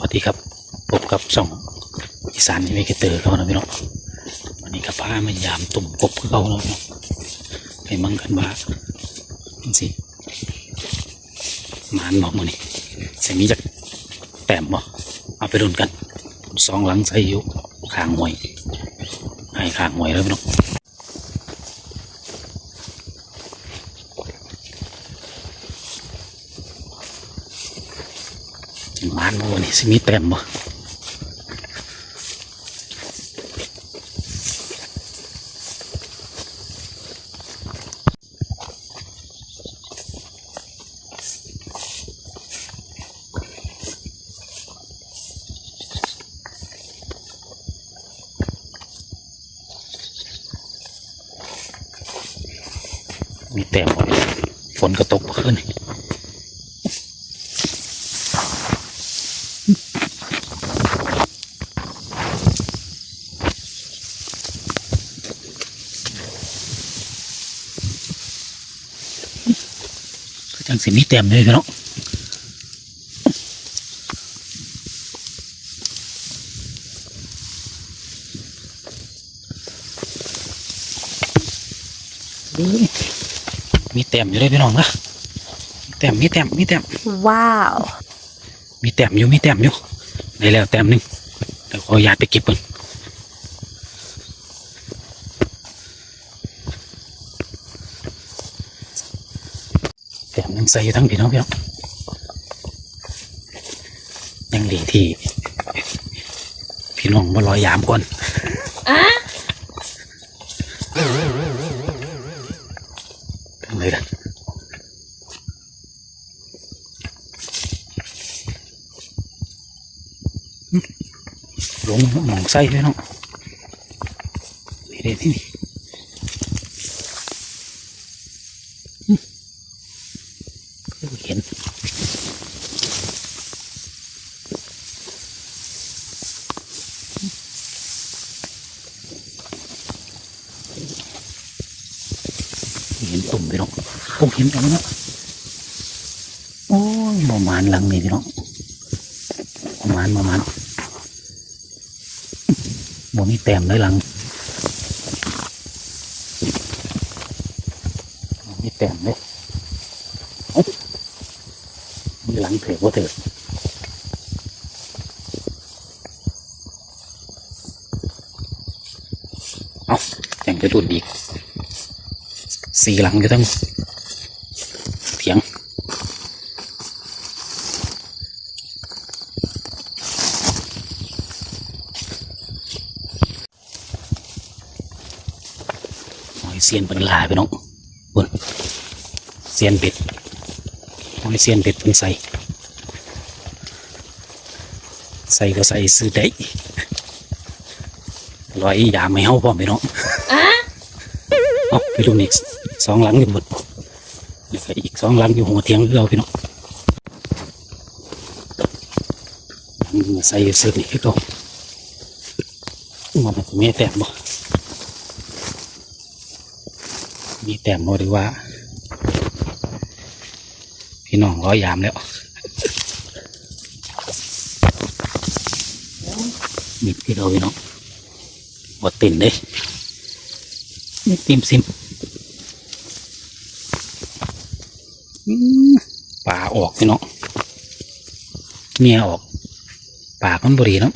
วัสดีครับพบกับช่องอีสานนี่ไม่เกเตอเขานะพี่น้องวันนี้กับพามายามตุ่มกบเขาแล้วพี่น้องไปมั่งกันว่าสิมานบอกมานี่เสียงนี้จะแต้มบ่เอาไปดุนกันสองหลังใส่ยู่ข้างหวยให้ขางหวยแล้วพี่น้องสิหมานบ่นนี้สิมีแต้มบ่มีแต้มบ่ฝนก็ตกบ่ขึ้นนี่ จังสิมีแต้มเลยพี่น้องมีแต้มอยู่เลยพี่น้องนะมีแต้มมีแต้มมีแต้มว้าว มีแต้มอยู่มีแต้มอยู่ได้แล้วแต้มหนึ่งเดี๋ยวขออนุญาตไปเก็บก่อนแต้มหนึ่ง ใส่ทั้งพี่น้องพี่น้องยังดีที่ พี่น้องมาลอยยามก่อนอะทั้งเลยนะลงหมองไส้พี่น้องนี่เด็ดที่นี่อืม เห็นเห็นตุ่มพี่น้องผมเห็นแล้วนะโอ้ยประมาณหลังนี่พี่น้องประมาณประมาณบ่มีแต้มเลยหลังบ่มีแต้มเลยเอ้ามีห ลังเถือะว่าเถือะเอายังจะดุดอีกสี่หลังอยู่ทั้งเถียงหอยเซียนเป็นลายไปน้องบนเซียนเป็ดหอยเซียนเป็ดเป็นใส่ ใส่ก็ใส่ซื้อได้ลอยยาไม่เฮาพร้อมไปน้องอะเอาไปดูนี่สองหลังอยู่บนแล้วก็อีกสองหลังอยู่หัวเทียงคือเราพี่น้องมาใส่เสื้อนี่คือเขามันจะมีแต้มบ่มีแต้มบ่หรือว่า พี่น้องร้อยยามแล้ว มีที่เราพี่น้องบดตินเลยนี่ติมซิมป่าออกพี่น้องเมียออกปากมันบุรีเนาะ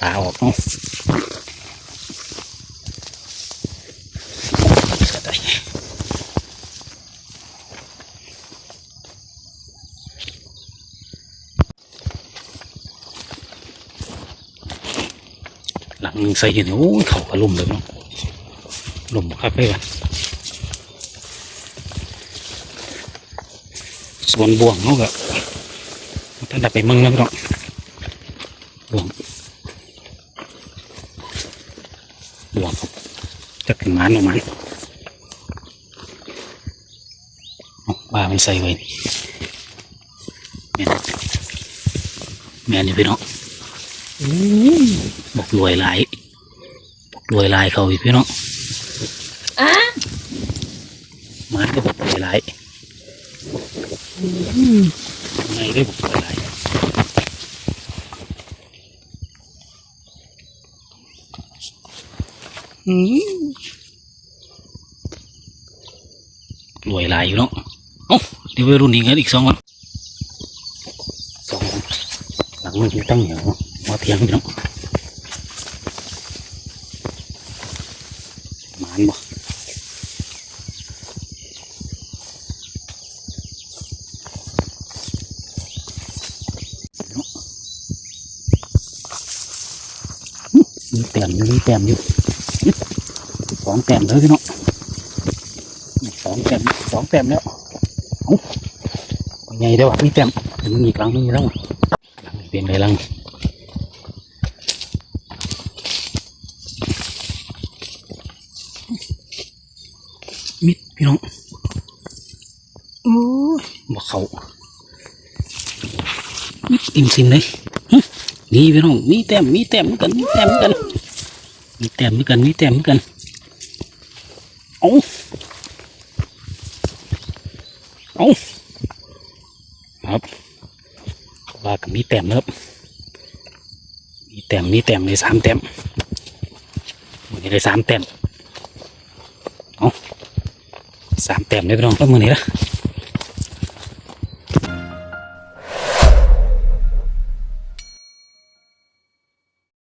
ป่าออกเนาะ หลังใส่เห็นโอ้เขากระลุ่มเลยเนาะลมคักเลยว่ะส่วนบ่วงเขาก็ท่านได้ไปมึงแล้วพี่น้องบ่วงบ่วงจะถึงมันออกมาเอาบ้ามันใส่ไว้แม่นแม่นอยู่พี่น้อง บอกรวยหลายบอกรวยหลายเขาอีกพี่น้องมันก็บอกรวยหลายไงได้บอกรวยหลายรวยหลายอยู่เนาะโอ้เดี๋ยวไปรุ่นนี้กันอีกสองวันสองหลังมันตั้งเหนียวมาเทียงพี่น้อง หมานบ่มีแต้มอยู่มีแต้มอยู่สองแต้มเลยพี่น้องสองแต้มสองแต้มแล้วเอ้าไงเด้อวะมีแต้มถึงอีกหลังนึงแล้วหลังนี้เป็นไรหลัง มิดพี่น้องโอ้ยบ่เขามิดติมซิมเลยหึนี่พี่น้องมีแต้มมีแต้มเหมือนกันมีแต้มเหมือนกันมีแต้มเหมือนกันมีแต้มเหมือนกันเอาเอาครับว่ากับมีแต้มนะครับมีแต้มมีแต้มเลยสามแต้มมือนี้เลยสามแต้มเอา สามแต้มเลยพี่น้องก็มือนี้ละ